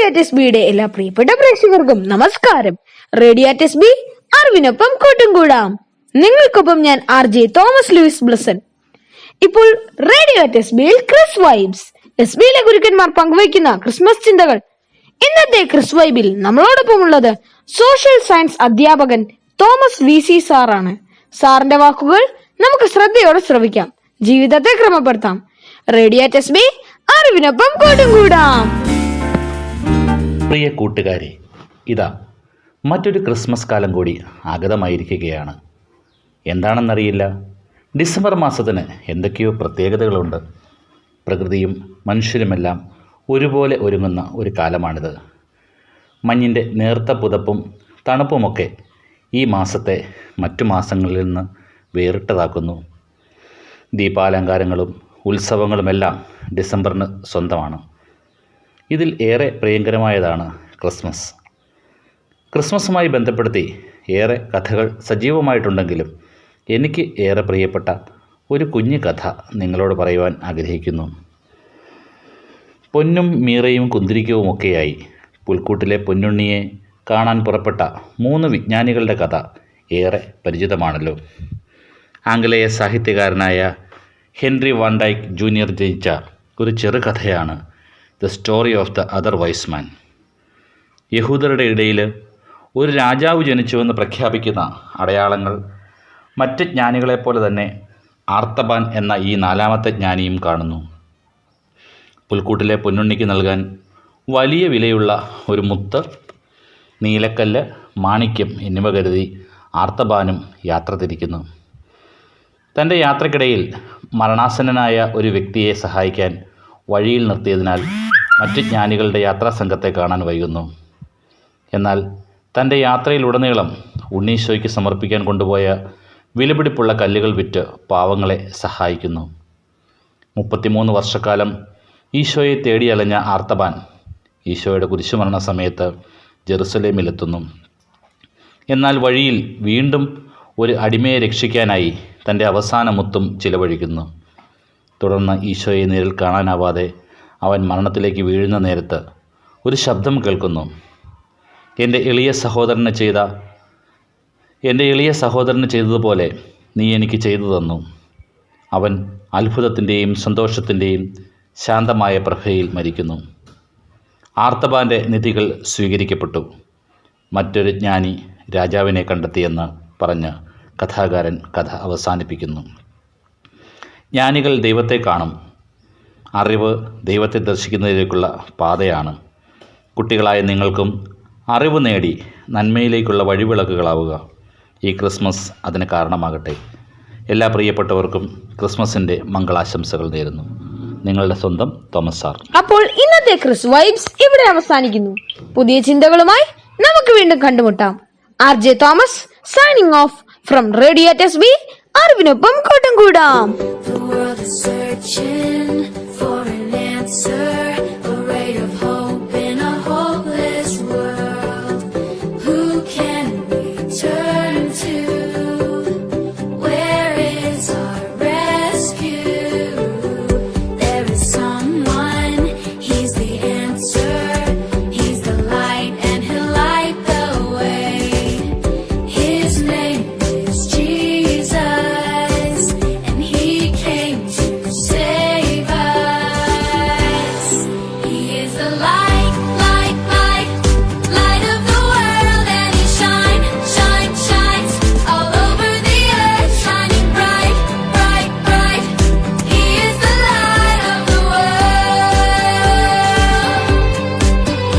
റേഡിയാറ്റിസ് ബിയുടെ എല്ലാ പ്രിയപ്പെട്ട പ്രേക്ഷകർക്കും നമസ്കാരം. റേഡിയാറ്റിസ് ബി അറിവിനൊപ്പം കൂട്ടും കൂടാം. നിങ്ങൾക്കൊപ്പം ഞാൻ R J Thomas Lewis Blesson. ഇപ്പോൾ റേഡിയാറ്റിസ് ബിയിൽ ക്രിസ് വൈബ്സ്. എസ് ബിയിലെ ഗുരുക്കന്മാർ പങ്കുവയ്ക്കുന്ന ക്രിസ്മസ് ചിന്തകൾ. ഇന്നത്തെ ക്രിസ് വൈബിൽ നമ്മളോടൊപ്പം ഉള്ളത് സോഷ്യൽ സയൻസ് അധ്യാപകൻ തോമസ് വി സി സാറാണ്. സാറിന്റെ വാക്കുകൾ നമുക്ക് ശ്രദ്ധയോടെ ശ്രവിക്കാം. ജീവിതത്തെ ക്രമപ്പെടുത്താം. റേഡിയാറ്റസ് ബി അറിവിനൊപ്പം കൂട്ടും കൂടാം. പ്രിയ കൂട്ടുകാരെ ഇതാ മറ്റൊരു ക്രിസ്മസ് കാലം കൂടി ആഗതമായിരിക്കുകയാണ്. എന്താണെന്നറിയില്ല. ഡിസംബർ മാസത്തിന് എന്തൊക്കെയോ പ്രത്യേകതകളുണ്ട്. പ്രകൃതിയും മനുഷ്യരുമെല്ലാം ഒരുപോലെ ഒരുങ്ങുന്ന ഒരു കാലമാണിത്. മഞ്ഞിന്റെ നേർത്ത പുതപ്പും തണുപ്പുമൊക്കെ ഈ മാസത്തെ മറ്റു മാസങ്ങളിൽ നിന്ന് വേറിട്ടതാക്കുന്നു. ദീപാലങ്കാരങ്ങളും ഉത്സവങ്ങളുമെല്ലാം ഡിസംബറിന് സ്വന്തമാണ്. ഇതിൽ ഏറെ പ്രിയങ്കരമായതാണ് ക്രിസ്മസ്. ക്രിസ്മസുമായി ബന്ധപ്പെടുത്തി ഏറെ കഥകൾ സജീവമായിട്ടുണ്ടെങ്കിലും എനിക്ക് ഏറെ പ്രിയപ്പെട്ട ഒരു കുഞ്ഞു കഥ നിങ്ങളോട് പറയുവാൻ ആഗ്രഹിക്കുന്നു. പൊന്നും മീറയും കുന്തിരിക്കവുമൊക്കെയായി പുൽക്കൂട്ടിലെ പൊന്നുണ്ണിയെ കാണാൻ പുറപ്പെട്ട മൂന്ന് വിജ്ഞാനികളുടെ കഥ ഏറെ പരിചിതമാണല്ലോ. ആംഗലേയ സാഹിത്യകാരനായ ഹെൻറി വാൻഡൈക്ക് ജൂനിയർ രചിച്ച ഒരു ചെറുകഥയാണ് the story of the other wise man യഹൂദരുടെ ഇടയിൽ ഒരു രാജാവ് ജനിച്ചുവെന്ന് പ്രഖ്യാപിക്കുന്ന അടയാളങ്ങൾ മറ്റ് ജ്ഞാനികളെപ്പോലെ തന്നെ ആർത്തബാൻ എന്ന ഈ നാലാമത്തെ ജ്ഞാനിയും കാണുന്നു. പുൽക്കൂട്ടിലെ പൊന്നുണ്ണിക്ക് നൽകാൻ വലിയ വിലയുള്ള ഒരു മുത്ത് നീലക്കല്ല് മാണിക്യം എന്നിവ കരുതി ആർത്തബാനും യാത്ര തിരിക്കുന്നു. തന്റെ യാത്രക്കിടയിൽ മരണാസന്നനായ ഒരു വ്യക്തിയെ സഹായിക്കാൻ വഴിയിൽ നിർത്തിയതിനാൽ മറ്റ് ജ്ഞാനികളുടെ യാത്രാ സംഘത്തെ കാണാൻ വൈകുന്നു. എന്നാൽ തന്റെ യാത്രയിലുടനീളം ഉണ്ണീശോയ്ക്ക് സമർപ്പിക്കാൻ കൊണ്ടുപോയ വിലപിടിപ്പുള്ള കല്ലുകൾ വിറ്റ് പാവങ്ങളെ സഹായിക്കുന്നു. മുപ്പത്തിമൂന്ന് വർഷക്കാലം ഈശോയെ തേടി അലഞ്ഞ ആർത്തബാൻ ഈശോയുടെ കുരിശുമരണ സമയത്ത് ജെറുസലേമിലെത്തുന്നു. എന്നാൽ വഴിയിൽ വീണ്ടും ഒരു അടിമയെ രക്ഷിക്കാനായി തന്റെ അവസാന മുത്തും ചിലവഴിക്കുന്നു. തുടർന്ന് ഈശോയെ നേരിൽ കാണാനാവാതെ അവൻ മരണത്തിലേക്ക് വീഴുന്ന നേരത്ത് ഒരു ശബ്ദം കേൾക്കുന്നു. എന്റെ എളിയ സഹോദരന് ചെയ്ത എന്റെ എളിയ സഹോദരന് ചെയ്തതുപോലെ നീ എനിക്ക് ചെയ്തു തന്നു. അവൻ അത്ഭുതത്തിന്റെയും സന്തോഷത്തിന്റെയും ശാന്തമായ പ്രഭയിൽ മരിക്കുന്നു. ആർത്തബാന്റെ നിധികൾ സ്വീകരിക്കപ്പെട്ടു. മറ്റൊരു ജ്ഞാനി രാജാവിനെ കണ്ടെത്തിയെന്ന് പറഞ്ഞ് കഥാകാരൻ കഥ അവസാനിപ്പിക്കുന്നു. ജ്ഞാനികൾ ദൈവത്തെ കാണും. അറിവ് ദൈവത്തെ ദർശിക്കുന്നതിലേക്കുള്ള പാതയാണ്. കുട്ടികളായ നിങ്ങൾക്കും അറിവ് നേടി നന്മയിലേക്കുള്ള വഴിവിളക്കുകളാവുക. ഈ ക്രിസ്മസ് അതിന് കാരണമാകട്ടെ. എല്ലാ പ്രിയപ്പെട്ടവർക്കും ക്രിസ്മസിന്റെ മംഗളാശംസകൾ നേരുന്നു. നിങ്ങളുടെ സ്വന്തം തോമസ് സാർ. അപ്പോൾ ഇന്നത്തെ ക്രിസ് വൈബ്സ് ഇവിടെ അവസാനിക്കുന്നു. പുതിയ ചിന്തകളുമായി നമുക്ക് വീണ്ടും കണ്ടുമുട്ടാം. R J Thomas signing off from radio Tess B അറിവിനൊപ്പം കൂട്ടം കൂടാം. searching.